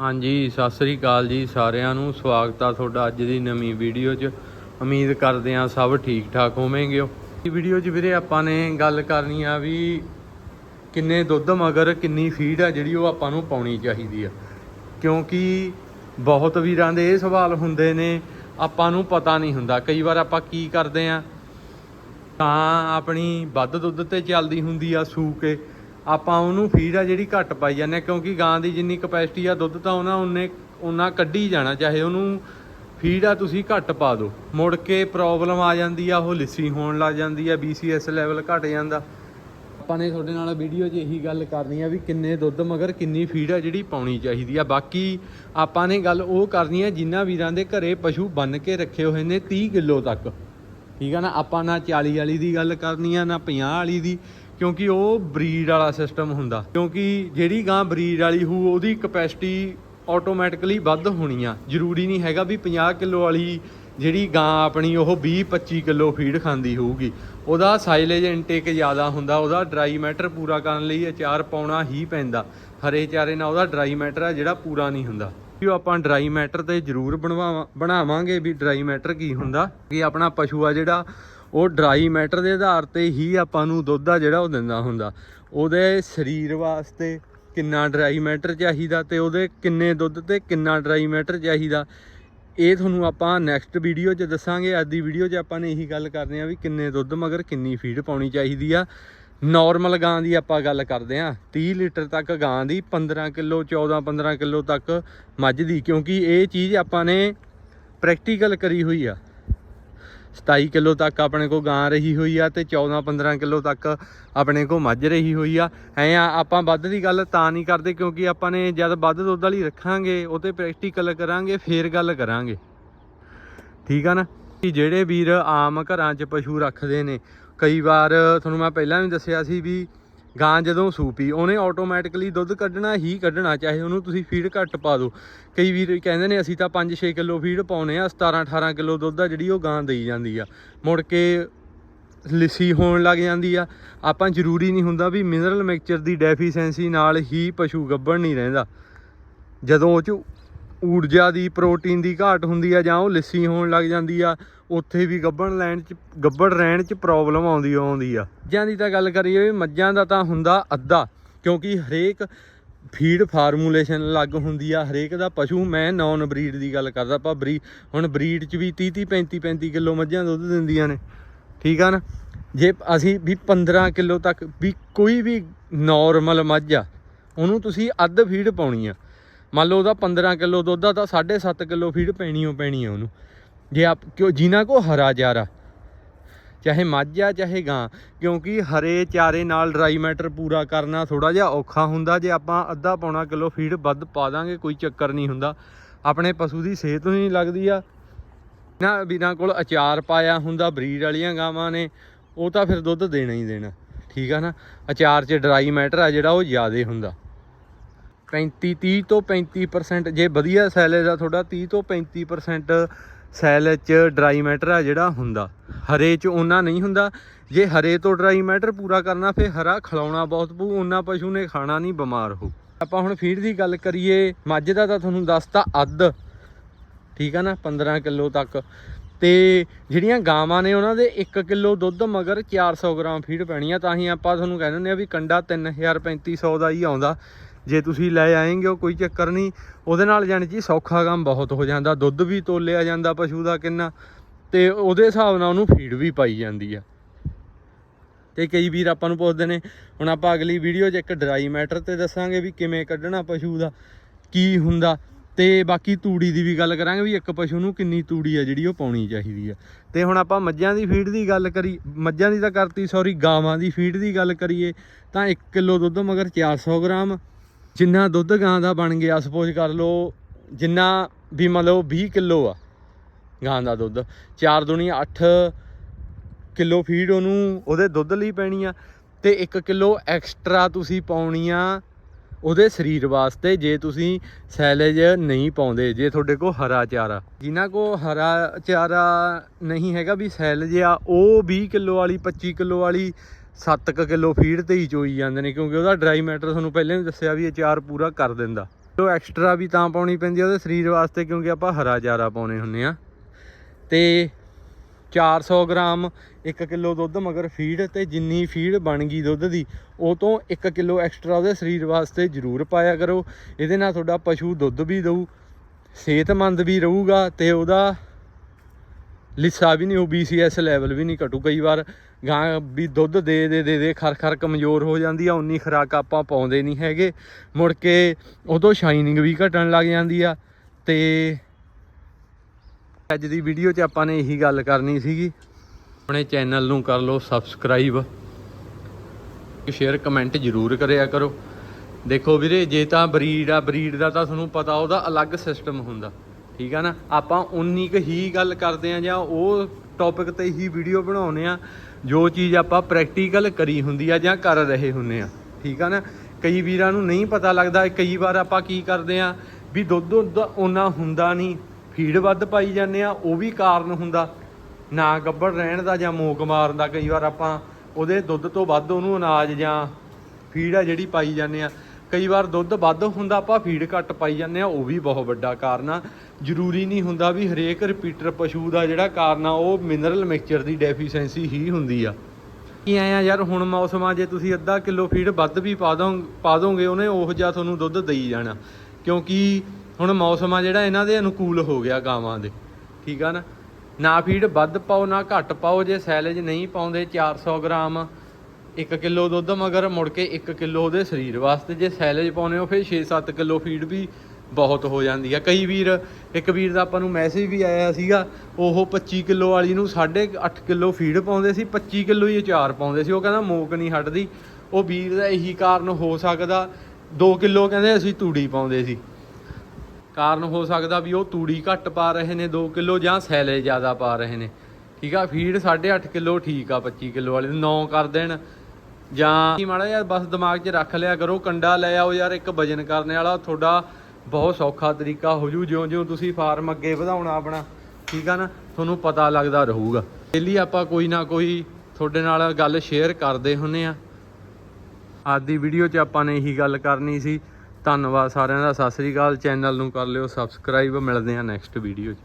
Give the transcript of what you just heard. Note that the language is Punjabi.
ਹਾਂਜੀ, ਸਤਿ ਸ੍ਰੀ ਅਕਾਲ ਜੀ ਸਾਰਿਆਂ ਨੂੰ। ਸਵਾਗਤ ਆ ਤੁਹਾਡਾ ਅੱਜ ਦੀ ਨਵੀਂ ਵੀਡੀਓ 'ਚ। ਉਮੀਦ ਕਰਦੇ ਆ ਸਭ ਠੀਕ ਠਾਕ ਹੋਵੇਂਗੇ ਇਸ ਵੀਡੀਓ 'ਚ ਵੀਰੇ ਆਪਾਂ ਨੇ ਗੱਲ ਕਰਨੀ ਆ ਵੀ ਕਿੰਨੇ ਦੁੱਧ ਮਗਰ ਕਿੰਨੀ ਫੀਡ ਆ ਜਿਹੜੀ ਉਹ ਆਪਾਂ ਨੂੰ ਪਾਉਣੀ ਚਾਹੀਦੀ ਆ। ਕਿਉਂਕਿ ਬਹੁਤ ਵੀਰਾਂ ਦੇ ਇਹ ਸਵਾਲ ਹੁੰਦੇ ਨੇ, ਆਪਾਂ ਨੂੰ ਪਤਾ ਨਹੀਂ ਹੁੰਦਾ। ਕਈ ਵਾਰ ਆਪਾਂ ਕੀ ਕਰਦੇ ਆ, ਤਾਂ ਆਪਣੀ ਵੱਧ ਦੁੱਧ ਤੇ ਚੱਲਦੀ ਹੁੰਦੀ ਆ ਸੂ ਕੇ। ਆਪਾਂ ਉਹਨੂੰ ਫੀਡ ਆ ਜਿਹੜੀ ਘੱਟ ਪਾਈ ਜਾਂਦੇ ਹਾਂ ਕਿਉਂਕਿ ਗਾਂ ਦੀ ਜਿੰਨੀ ਕਪੈਸਿਟੀ ਆ ਦੁੱਧ ਤਾਂ ਉਹਨਾਂ ਉਹਨੇ, ਉਹਨਾਂ ਕੱਢੀ ਜਾਣਾ, ਚਾਹੇ ਉਹਨੂੰ ਫੀਡ ਆ ਤੁਸੀਂ ਘੱਟ ਪਾ ਦਿਓ। ਮੁੜ ਕੇ ਪ੍ਰੋਬਲਮ ਆ ਜਾਂਦੀ ਆ, ਉਹ ਲਿੱਸੀ ਹੋਣ ਲੱਗ ਜਾਂਦੀ ਆ BCS ਲੈਵਲ ਘਟ ਜਾਂਦਾ। ਆਪਾਂ ਨੇ ਤੁਹਾਡੇ ਨਾਲ ਵੀਡੀਓ 'ਚ ਇਹੀ ਗੱਲ ਕਰਨੀ ਆ ਵੀ ਕਿੰਨੇ ਦੁੱਧ ਮਗਰ ਕਿੰਨੀ ਫੀਡ ਆ ਜਿਹੜੀ ਪਾਉਣੀ ਚਾਹੀਦੀ ਆ। ਬਾਕੀ ਆਪਾਂ ਨੇ ਗੱਲ ਉਹ ਕਰਨੀ ਆ ਜਿਨ੍ਹਾਂ ਵੀਰਾਂ ਦੇ ਘਰੇ ਪਸ਼ੂ ਬੰਨ ਕੇ ਰੱਖੇ ਹੋਏ ਨੇ 30 ਕਿਲੋ ਤੱਕ। ਠੀਕ ਆ ਨਾ, ਆਪਾਂ ਨਾ 40 ਵਾਲੀ ਦੀ ਗੱਲ ਕਰਨੀ ਆ, ਨਾ 50 ਵਾਲੀ ਦੀ। ਕਿਉਂਕਿ ਉਹ ਬਰੀਡ ਵਾਲਾ ਸਿਸਟਮ ਹੁੰਦਾ। ਕਿਉਂਕਿ ਜਿਹੜੀ ਗਾਂ ਬਰੀਡ ਵਾਲੀ ਹੋਊ ਉਹਦੀ ਕਪੈਸਿਟੀ ਆਟੋਮੈਟਿਕਲੀ ਵੱਧ ਹੋਣੀ ਆ। ਜ਼ਰੂਰੀ ਨਹੀਂ ਹੈਗਾ ਵੀ 50 ਕਿਲੋ ਵਾਲੀ ਜਿਹੜੀ ਗਾਂ ਆਪਣੀ, ਉਹ 20 25 ਕਿਲੋ ਫੀਡ ਖਾਂਦੀ ਹੋਊਗੀ। ਉਹਦਾ ਸਾਈਲੇਜ ਇਨਟੇਕ ਜ਼ਿਆਦਾ ਹੁੰਦਾ, ਉਹਦਾ ਡਰਾਈ ਮੈਟਰ ਪੂਰਾ ਕਰਨ ਲਈ ਅਚਾਰ ਪਾਉਣਾ ਹੀ ਪੈਂਦਾ। ਹਰੇ ਚਾਰੇ ਨਾਲ ਉਹਦਾ ਡਰਾਈ ਮੈਟਰ ਆ, ਜਿਹੜਾ ਪੂਰਾ ਨਹੀਂ ਹੁੰਦਾ। ਵੀ ਆਪਾਂ ਡਰਾਈ ਮੈਟਰ ਤੇ ਜ਼ਰੂਰ ਬਣਵਾਵਾਂ, ਬਣਾਵਾਂਗੇ ਵੀ ਡਰਾਈ ਮੈਟਰ ਕੀ ਹੁੰਦਾ। ਕਿ ਆਪਣਾ ਪਸ਼ੂ ਆ ਜਿਹੜਾ ਉਹ ਡਰਾਈ ਮੈਟਰ ਦੇ ਆਧਾਰ ਤੇ ਹੀ ਆਪਾਂ ਨੂੰ ਦੁੱਧ ਆ ਜਿਹੜਾ ਉਹ ਦਿੰਦਾ ਹੁੰਦਾ। ਉਹਦੇ ਸਰੀਰ ਵਾਸਤੇ ਕਿੰਨਾ ਡਰਾਈ ਮੈਟਰ ਚਾਹੀਦਾ ਤੇ ਉਹਦੇ ਕਿੰਨੇ ਦੁੱਧ ਤੇ ਕਿੰਨਾ ਡਰਾਈ ਮੈਟਰ ਚਾਹੀਦਾ। ਇਹ ਤੁਹਾਨੂੰ ਆਪਾਂ ਨੈਕਸਟ ਵੀਡੀਓ 'ਚ ਦੱਸਾਂਗੇ। ਅੱਜ ਦੀ ਵੀਡੀਓ 'ਚ ਆਪਾਂ ਨੇ ਇਹੀ ਗੱਲ ਕਰਨੀ ਆ ਵੀ ਕਿੰਨੇ ਦੁੱਧ ਮਗਰ ਕਿੰਨੀ ਫੀਡ ਪਾਉਣੀ ਚਾਹੀਦੀ ਆ। ਨਾਰਮਲ ਗਾਂ ਦੀ ਆਪਾਂ ਗੱਲ ਕਰਦੇ ਆ। 30 ਲੀਟਰ ਤੱਕ ਗਾਂ ਦੀ 15 ਕਿਲੋ 14 15 ਕਿਲੋ ਤੱਕ ਮੱਝ ਦੀ। ਕਿਉਂਕਿ ਇਹ ਚੀਜ਼ ਆਪਾਂ ਨੇ ਪ੍ਰੈਕਟੀਕਲ ਕਰੀ ਹੋਈ ਆ। 27 ਕਿਲੋ ਤੱਕ ਆਪਣੇ ਕੋ ਗਾਂ ਰਹੀ ਹੋਈ ਆ ਤੇ 14 15 ਕਿਲੋ ਤੱਕ ਆਪਣੇ ਕੋ ਮੱਝ ਰਹੀ ਹੋਈ ਆ। ਐ ਆ, ਆਪਾਂ ਵੱਧ ਦੀ ਗੱਲ ਤਾਂ ਨਹੀਂ ਕਰਦੇ ਕਿਉਂਕਿ ਆਪਾਂ ਨੇ ਜਦ ਵੱਧ ਦੁੱਧ ਵਾਲੀ ਰੱਖਾਂਗੇ ਉਹ ਤੇ ਪ੍ਰੈਕਟੀਕਲ ਕਰਾਂਗੇ, ਫੇਰ ਗੱਲ ਕਰਾਂਗੇ। ਠੀਕ ਆ ਨਾ? ਕਿ ਜਿਹੜੇ ਵੀਰ ਆਮ ਘਰਾਂ 'ਚ ਪਸ਼ੂ ਰੱਖਦੇ ਨੇ, ਕਈ ਵਾਰ ਤੁਹਾਨੂੰ ਮੈਂ ਪਹਿਲਾਂ ਵੀ ਦੱਸਿਆ ਸੀ ਵੀ ਗਾਂ ਜਦੋਂ ਸੂਪੀ ਉਹਨੇ ਆਟੋਮੈਟਿਕਲੀ ਦੁੱਧ ਕੱਢਣਾ ਹੀ ਕੱਢਣਾ, ਚਾਹੇ ਉਹਨੂੰ ਤੁਸੀਂ ਫੀਡ ਘੱਟ ਪਾ ਦਿਓ। ਕਈ ਵੀਰ ਕਹਿੰਦੇ ਨੇ, ਅਸੀਂ ਤਾਂ 5-6 ਕਿਲੋ ਫੀਡ ਪਾਉਨੇ ਆ 17-18 ਕਿਲੋ ਦੁੱਧ ਆ, ਜਿਹੜੀ ਉਹ ਗਾਂ ਦੇਈ ਜਾਂਦੀ ਆ। ਮੁੜ ਕੇ ਲਿੱਸੀ ਹੋਣ ਲੱਗ ਜਾਂਦੀ ਆ। ਆਪਾਂ ਜ਼ਰੂਰੀ ਨਹੀਂ ਹੁੰਦਾ ਵੀ ਮਿਨਰਲ ਮਿਕਸਚਰ ਦੀ ਡੈਫੀਸ਼ੈਂਸੀ ਨਾਲ ਹੀ ਪਸ਼ੂ ਗੱਭਣ ਨਹੀਂ ਰਹਿੰਦਾ। ਜਦੋਂ ਉਹ ਚ ਊਰਜਾ ਦੀ, ਪ੍ਰੋਟੀਨ ਦੀ ਘਾਟ ਹੁੰਦੀ ਆ ਜਾਂ ਉਹ ਲਿੱਸੀ ਹੋਣ ਲੱਗ ਜਾਂਦੀ ਆ, ਉੱਥੇ ਵੀ ਗੱਭਣ ਲੈਣ ਚ ਗੱਭਣ ਰਹਿਣ ਚ ਪ੍ਰੋਬਲਮ ਆਉਂਦੀ ਆਉਂਦੀ ਆ। ਮੱਝਾਂ ਦੀ ਤਾਂ ਗੱਲ ਕਰੀਏ ਵੀ ਮੱਝਾਂ ਦਾ ਤਾਂ ਹੁੰਦਾ ਅੱਧਾ, ਕਿਉਂਕਿ ਹਰੇਕ ਫੀਡ ਫਾਰਮੂਲੇਸ਼ਨ ਅਲੱਗ ਹੁੰਦੀ ਆ, ਹਰੇਕ ਦਾ ਪਸ਼ੂ, ਮੈਂ ਨੌਨ ਬਰੀਡ ਦੀ ਗੱਲ ਕਰਦਾ ਆਪਾਂ ਬਰੀ ਹੁਣ ਬਰੀਡ ਚ ਵੀ 30 30 35 35 ਕਿਲੋ ਮੱਝਾਂ ਦੁੱਧ ਦਿੰਦੀਆਂ ਨੇ, ਠੀਕ ਆ ਨਾ? ਜੇ ਅਸੀਂ ਵੀ 15 ਕਿਲੋ ਤੱਕ ਵੀ ਕੋਈ ਵੀ ਨਾਰਮਲ ਮੱਝ ਆ, ਉਹਨੂੰ ਤੁਸੀਂ ਅੱਧ ਫੀਡ ਪਾਉਣੀ ਆ। ਮੰਨ ਲਓ ਉਹਦਾ 15 ਕਿਲੋ ਦੁੱਧ ਆ, ਤਾਂ 7.5 ਕਿਲੋ ਫੀਡ ਪੈਣੀ ਓ, ਪੈਣੀ ਆ ਉਹਨੂੰ। ਜੇ ਆਪ ਕਿਉਂ ਜਿਨ੍ਹਾਂ ਕੋ ਹਰਾ ਚਾਰਾ ਚਾਹੇ ਮੱਝ ਆ, ਚਾਹੇ ਗਾਂ, ਕਿਉਂਕਿ ਹਰੇ ਚਾਰੇ ਨਾਲ ਡਰਾਈ ਮੈਟਰ ਪੂਰਾ ਕਰਨਾ ਥੋੜਾ ਜਿਹਾ ਔਖਾ ਹੁੰਦਾ, ਜੇ ਆਪਾਂ ਅੱਧਾ ਪੌਣਾ ਕਿਲੋ ਫੀਡ ਵੱਧ ਪਾ ਦਾਂਗੇ, ਕੋਈ ਚੱਕਰ ਨਹੀਂ ਹੁੰਦਾ। ਆਪਣੇ ਪਸ਼ੂ ਦੀ ਸਿਹਤ ਨੂੰ ਨਹੀਂ ਲੱਗਦੀ ਆ। ਨਾ, ਬਿਨਾਂ ਕੋਲ ਅਚਾਰ ਪਾਇਆ ਹੁੰਦਾ, ਬਰੀਡ ਵਾਲੀਆਂ ਗਾਵਾਂ ਨੇ, ਉਹ ਤਾਂ ਫਿਰ ਦੁੱਧ ਦੇਣਾ ਹੀ ਦੇਣਾ। ਠੀਕ ਆ ਨਾ? ਅਚਾਰ 'ਚ ਡਰਾਈ ਮੈਟਰ ਆ ਜਿਹੜਾ, ਉਹ ਜ਼ਿਆਦੇ ਹੁੰਦਾ। 35 30 ਤੋਂ 35% ਜੇ ਵਧੀਆ ਸੈਲੇਜ ਆ ਤੁਹਾਡਾ 30 ਤੋਂ 35% ਸੈਲ 'ਚ ਡਰਾਈ ਮੈਟਰ ਆ ਜਿਹੜਾ ਹੁੰਦਾ। ਹਰੇ 'ਚ ਉਹਨਾਂ ਨਹੀਂ ਹੁੰਦਾ। ਜੇ ਹਰੇ ਤੋਂ ਡਰਾਈ ਮੈਟਰ ਪੂਰਾ ਕਰਨਾ, ਫਿਰ ਹਰਾ ਖਿਲਾਉਣਾ ਬਹੁਤ ਪਊ ਉਹਨਾਂ ਪਸ਼ੂ ਨੇ ਖਾਣਾ ਨਹੀਂ ਬਿਮਾਰ ਹੋ। ਆਪਾਂ ਹੁਣ ਫੀਡ ਦੀ ਗੱਲ ਕਰੀਏ, ਮੱਝ ਦਾ ਤਾਂ ਤੁਹਾਨੂੰ ਦੱਸਤਾ ਅੱਧ, ਠੀਕ ਆ ਨਾ 15 ਕਿਲੋ ਤੱਕ। ਤੇ ਜਿਹੜੀਆਂ ਗਾਵਾਂ ਨੇ ਉਹਨਾਂ ਦੇ 1 ਕਿਲੋ ਦੁੱਧ ਮਗਰ 400 ਗ੍ਰਾਮ ਫੀਡ ਪੈਣੀ ਆ। ਤਾਂ ਹੀ ਆਪਾਂ ਤੁਹਾਨੂੰ ਕਹਿੰਦੇ ਹੁੰਦੇ ਆ ਵੀ ਕੰਡਾ 3350 ਦਾ ਹੀ ਆਉਂਦਾ। ਜੇ ਤੁਸੀਂ ਲੈ ਆਏਂਗੇ ਉਹ ਕੋਈ ਚੱਕਰ ਨਹੀਂ। ਉਹਦੇ ਨਾਲ ਜਾਣੀ ਜੀ ਸੌਖਾ ਕੰਮ ਬਹੁਤ ਹੋ ਜਾਂਦਾ। ਦੁੱਧ ਵੀ ਤੋਲਿਆ ਜਾਂਦਾ ਪਸ਼ੂ ਦਾ ਕਿੰਨਾ। ਤੇ ਉਹਦੇ ਹਿਸਾਬ ਨਾਲ ਉਹਨੂੰ ਫੀਡ ਵੀ ਪਾਈ ਜਾਂਦੀ ਆ। ਤੇ ਕਈ ਵੀਰ ਆਪਾਂ ਨੂੰ ਪੁੱਛਦੇ ਨੇ, ਹੁਣ ਆਪਾਂ ਅਗਲੀ ਵੀਡੀਓ 'ਚ ਇੱਕ ਡਰਾਈ ਮੈਟਰ ਤੇ ਦੱਸਾਂਗੇ ਵੀ ਕਿਵੇਂ ਕੱਢਣਾ ਪਸ਼ੂ ਦਾ, ਕੀ ਹੁੰਦਾ। ਤੇ ਬਾਕੀ ਤੂੜੀ ਦੀ ਵੀ ਗੱਲ ਕਰਾਂਗੇ ਵੀ ਇੱਕ ਪਸ਼ੂ ਨੂੰ ਕਿੰਨੀ ਤੂੜੀ ਆ ਜਿਹੜੀ ਉਹ ਪਾਉਣੀ ਚਾਹੀਦੀ ਆ। ਤੇ ਹੁਣ ਆਪਾਂ ਮੱਝਾਂ ਦੀ ਫੀਡ ਦੀ ਗੱਲ ਕਰੀ, ਮੱਝਾਂ ਦੀ ਤਾਂ ਕਰਤੀ ਸੌਰੀ ਗਾਵਾਂ ਦੀ ਫੀਡ ਦੀ ਗੱਲ ਕਰੀਏ, ਤਾਂ 1 ਕਿਲੋ ਦੁੱਧ ਮਗਰ 400 ਗ੍ਰਾਮ। ਜਿੰਨਾ ਦੁੱਧ ਗਾਂ ਦਾ ਬਣ ਗਿਆ ਸਪੋਜ਼ ਕਰ ਲਓ ਜਿੰਨਾ ਵੀ ਮੰਨ ਲਓ 20 ਕਿਲੋ ਆ ਗਾਂ ਦਾ ਦੁੱਧ 4 ਦੁਨੀਆ 8 ਕਿਲੋ ਫੀਡ ਉਹਨੂੰ ਉਹਦੇ ਦੁੱਧ ਲਈ ਪੈਣੀ ਆ ਤੇ 1 ਕਿਲੋ ਐਕਸਟਰਾ ਤੁਸੀਂ ਪਾਉਣੀ ਆ ਉਹਦੇ ਸਰੀਰ ਵਾਸਤੇ ਜੇ ਤੁਸੀਂ ਸੈਲੇਜ ਨਹੀਂ ਪਾਉਂਦੇ, ਜੇ ਤੁਹਾਡੇ ਕੋਲ ਹਰਾ ਚਾਰਾ। ਜਿਨ੍ਹਾਂ ਕੋ ਹਰਾ ਚਾਰਾ ਨਹੀਂ ਹੈਗਾ ਵੀ ਸੈਲੇਜ ਆ, ਉਹ 20 ਕਿਲੋ ਵਾਲੀ 25 ਕਿਲੋ ਵਾਲੀ 7 ਕਿਲੋ ਫੀਡ ਤੇ ਹੀ ਚੋਈ ਜਾਂਦੇ ਨੇ, ਕਿਉਂਕਿ ਉਹਦਾ ਡਰਾਈ ਮੈਟਰ ਤੁਹਾਨੂੰ ਪਹਿਲਾਂ ਵੀ ਦੱਸਿਆ ਵੀ ਇਹ ਚਾਰ ਪੂਰਾ ਕਰ ਦਿੰਦਾ। ਉਹ ਐਕਸਟਰਾ ਵੀ ਤਾਂ ਪਾਉਣੀ ਪੈਂਦੀ ਉਹਦੇ ਸਰੀਰ ਵਾਸਤੇ, ਕਿਉਂਕਿ ਆਪਾਂ ਹਰਾ ਚਾਰਾ ਪਾਉਣੇ ਹੁੰਨੇ ਆ। ਤੇ 400 ਗ੍ਰਾਮ 1 ਕਿਲੋ ਦੁੱਧ ਮਗਰ ਫੀਡ ਤੇ ਜਿੰਨੀ ਫੀਡ ਬਣ ਗਈ ਦੁੱਧ ਦੀ, ਉਹ ਤੋਂ 1 ਕਿਲੋ ਐਕਸਟਰਾ ਉਹਦੇ ਸਰੀਰ ਵਾਸਤੇ ਜ਼ਰੂਰ ਪਾਇਆ ਕਰੋ। ਇਹਦੇ ਨਾਲ ਤੁਹਾਡਾ ਪਸ਼ੂ ਦੁੱਧ ਵੀ ਦਊ, ਸਿਹਤਮੰਦ ਵੀ ਰਹੂਗਾ ਤੇ ਉਹਦਾ ਲਿੱਸਾ ਵੀ ਨਹੀਂ, ਉਹ BCS ਲੈਵਲ ਵੀ ਨਹੀਂ ਘਟੂ। ਕਈ ਵਾਰ ਗਾਂ ਵੀ ਦੁੱਧ ਦੇ ਦੇ ਦੇ ਦੇ, ਖਰ ਖਰ ਕਮਜ਼ੋਰ ਹੋ ਜਾਂਦੀ ਆ ਉਨੀ ਖਰਾਕ ਆਪਾਂ ਪਾਉਂਦੇ ਨਹੀਂ ਹੈਗੇ। ਮੁੜ ਕੇ ਉਦੋਂ ਸ਼ਾਈਨਿੰਗ ਵੀ ਘਟਣ ਲੱਗ ਜਾਂਦੀ ਆ, ਤੇ ਅੱਜ ਦੀ ਵੀਡੀਓ 'ਚ ਆਪਾਂ ਨੇ ਇਹੀ ਗੱਲ ਕਰਨੀ ਸੀਗੀ। ਆਪਣੇ ਚੈਨਲ ਨੂੰ ਕਰ ਲਓ ਸਬਸਕ੍ਰਾਈਬ ਸ਼ੇਅਰ ਕਮੈਂਟ ਜ਼ਰੂਰ ਕਰਿਆ ਕਰੋ। ਦੇਖੋ ਵੀਰੇ, ਜੇ ਤਾਂ ਬਰੀਡ ਆ ਬਰੀਡ ਦਾ ਤਾਂ ਤੁਹਾਨੂੰ ਪਤਾ, ਉਹਦਾ ਅਲੱਗ ਸਿਸਟਮ ਹੁੰਦਾ। ਠੀਕ ਆ ਨਾ? ਆਪਾਂ ਉਨੀ ਕੁ ਹੀ ਗੱਲ ਕਰਦੇ ਆ ਜਾਂ ਉਹ ਟੌਪਿਕ ਤੇ ਹੀ ਵੀਡੀਓ ਬਣਾਉਨੇ ਆ, ਜੋ ਚੀਜ਼ ਆਪਾਂ ਪ੍ਰੈਕਟੀਕਲ ਕਰੀ ਹੁੰਦੀ ਆ ਜਾਂ ਕਰ ਰਹੇ ਹੁੰਨੇ ਆ। ਠੀਕ ਆ ਨਾ? ਕਈ ਵੀਰਾਂ ਨੂੰ ਨਹੀਂ ਪਤਾ ਲੱਗਦਾ, ਕਈ ਵਾਰ ਆਪਾਂ ਕੀ ਕਰਦੇ ਆ ਵੀ ਦੁੱਧ ਦੁੱਧ ਉਹਨਾਂ ਹੁੰਦਾ ਨਹੀਂ, ਫੀਡ ਵੱਧ ਪਾਈ ਜਾਂਦੇ ਆ, ਉਹ ਵੀ ਕਾਰਨ ਹੁੰਦਾ। ਨਾ ਗੱਬੜ ਰਹਿਣ ਦਾ ਜਾਂ ਮੋਕ ਮਾਰਨ ਦਾ, ਕਈ ਵਾਰ ਆਪਾਂ ਉਹਦੇ ਦੁੱਧ ਤੋਂ ਵੱਧ ਉਹਨੂੰ ਅਨਾਜ ਜਾਂ ਫੀਡ ਆ ਜਿਹੜੀ ਪਾਈ ਜਾਂਦੇ ਆ। ਕਈ ਵਾਰ ਦੁੱਧ ਵੱਧ ਹੁੰਦਾ, ਆਪਾਂ ਫੀਡ ਘੱਟ ਪਾਈ ਜਾਂਦੇ ਆ ਉਹ ਵੀ ਬਹੁਤ ਵੱਡਾ ਕਾਰਨ ਆ। ਜ਼ਰੂਰੀ ਨਹੀਂ ਹੁੰਦਾ ਵੀ ਹਰੇਕ ਰਿਪੀਟਰ ਪਸ਼ੂ ਦਾ ਜਿਹੜਾ ਕਾਰਨ ਆ, ਉਹ ਮਿਨਰਲ ਮਿਕਸਚਰ ਦੀ ਡੈਫੀਸ਼ੈਂਸੀ ਹੀ ਹੁੰਦੀ ਆ। ਕੀ ਆਇਆ ਯਾਰ, ਹੁਣ ਮੌਸਮ ਆ, ਜੇ ਤੁਸੀਂ ਅੱਧਾ ਕਿਲੋ ਫੀਡ ਵੱਧ ਵੀ ਪਾ ਦੋ, ਪਾ ਦੋਗੇ, ਉਹਨੇ ਉਹ ਜਿਹਾ ਤੁਹਾਨੂੰ ਦੁੱਧ ਦੇਈ ਜਾਣਾ। ਕਿਉਂਕਿ ਹੁਣ ਮੌਸਮ ਆ ਜਿਹੜਾ, ਇਹਨਾਂ ਦੇ ਅਨੁਕੂਲ ਹੋ ਗਿਆ ਗਾਵਾਂ ਦੇ। ਠੀਕ ਆ ਨਾ? ਨਾ ਫੀਡ ਵੱਧ ਪਾਓ, ਨਾ ਘੱਟ ਪਾਓ, ਜੇ ਸੈਲੇਜ ਨਹੀਂ ਪਾਉਂਦੇ 400 ਗ੍ਰਾਮ 1 ਕਿਲੋ ਦੁੱਧ ਮਗਰ ਮੁੜ ਕੇ 1 ਕਿਲੋ ਉਹਦੇ ਸਰੀਰ ਵਾਸਤੇ। ਜੇ ਸੈਲੇਜ ਪਾਉਨੇ ਹੋ, ਫਿਰ 6-7 ਕਿਲੋ ਫੀਡ ਵੀ ਬਹੁਤ ਹੋ ਜਾਂਦੀ ਆ। ਕਈ ਵੀਰ, ਇੱਕ ਵੀਰ ਦਾ ਆਪਾਂ ਨੂੰ ਮੈਸੇਜ ਵੀ ਆਇਆ ਸੀਗਾ, ਉਹ 25 ਕਿਲੋ ਵਾਲੀ ਨੂੰ 8.5 ਕਿਲੋ ਫੀਡ ਪਾਉਂਦੇ ਸੀ 25 ਕਿਲੋ ਹੀ ਅਚਾਰ ਪਾਉਂਦੇ ਸੀ। ਉਹ ਕਹਿੰਦਾ ਮੋਕ ਨਹੀਂ ਹਟਦੀ। ਉਹ ਵੀਰ ਦਾ ਇਹੀ ਕਾਰਨ ਹੋ ਸਕਦਾ 2 ਕਿਲੋ ਕਹਿੰਦੇ ਅਸੀਂ ਤੂੜੀ ਪਾਉਂਦੇ ਸੀ। ਕਾਰਨ ਹੋ ਸਕਦਾ ਵੀ ਉਹ ਤੂੜੀ ਘੱਟ ਪਾ ਰਹੇ ਨੇ 2 ਕਿਲੋ ਜਾਂ ਸੈਲੇ ਜ਼ਿਆਦਾ ਪਾ ਰਹੇ ਨੇ। ਠੀਕ ਆ ਫੀਡ 8.5 ਕਿਲੋ ਠੀਕ ਆ 25 ਕਿਲੋ ਵਾਲੀ ਨੂੰ 9 ਕਰ ਦੇਣ। ਜਾਂ ਮਾੜਾ ਯਾਰ ਬਸ ਦਿਮਾਗ 'ਚ ਰੱਖ ਲਿਆ ਕਰੋ, ਕੰਡਾ ਲੈ ਆਓ ਯਾਰ, ਇੱਕ ਵਜਨ ਕਰਨ ਵਾਲਾ, ਤੁਹਾਡਾ ਬਹੁਤ ਸੌਖਾ ਤਰੀਕਾ ਹੋ ਜੂ, ਜਿਉਂ-ਜਿਉਂ ਤੁਸੀਂ ਫਾਰਮ ਅੱਗੇ ਵਧਾਉਣਾ ਆਪਣਾ, ਠੀਕ ਆ ਨਾ? ਤੁਹਾਨੂੰ ਪਤਾ ਲੱਗਦਾ ਰਹੂਗਾ। ਡੇਲੀ ਆਪਾਂ ਕੋਈ ਨਾ ਕੋਈ ਤੁਹਾਡੇ ਨਾਲ ਗੱਲ ਸ਼ੇਅਰ ਕਰਦੇ ਹੁੰਨੇ ਆ। ਅੱਜ ਦੀ ਵੀਡੀਓ 'ਚ ਆਪਾਂ ਨੇ ਇਹੀ ਗੱਲ ਕਰਨੀ ਸੀ। ਧੰਨਵਾਦ ਸਾਰਿਆਂ ਦਾ, ਸਤਿ ਸ੍ਰੀ ਅਕਾਲ, ਚੈਨਲ ਨੂੰ ਕਰ ਲਿਓ ਸਬਸਕ੍ਰਾਈਬ ਮਿਲਦੇ ਆ ਨੈਕਸਟ ਵੀਡੀਓ 'ਚ।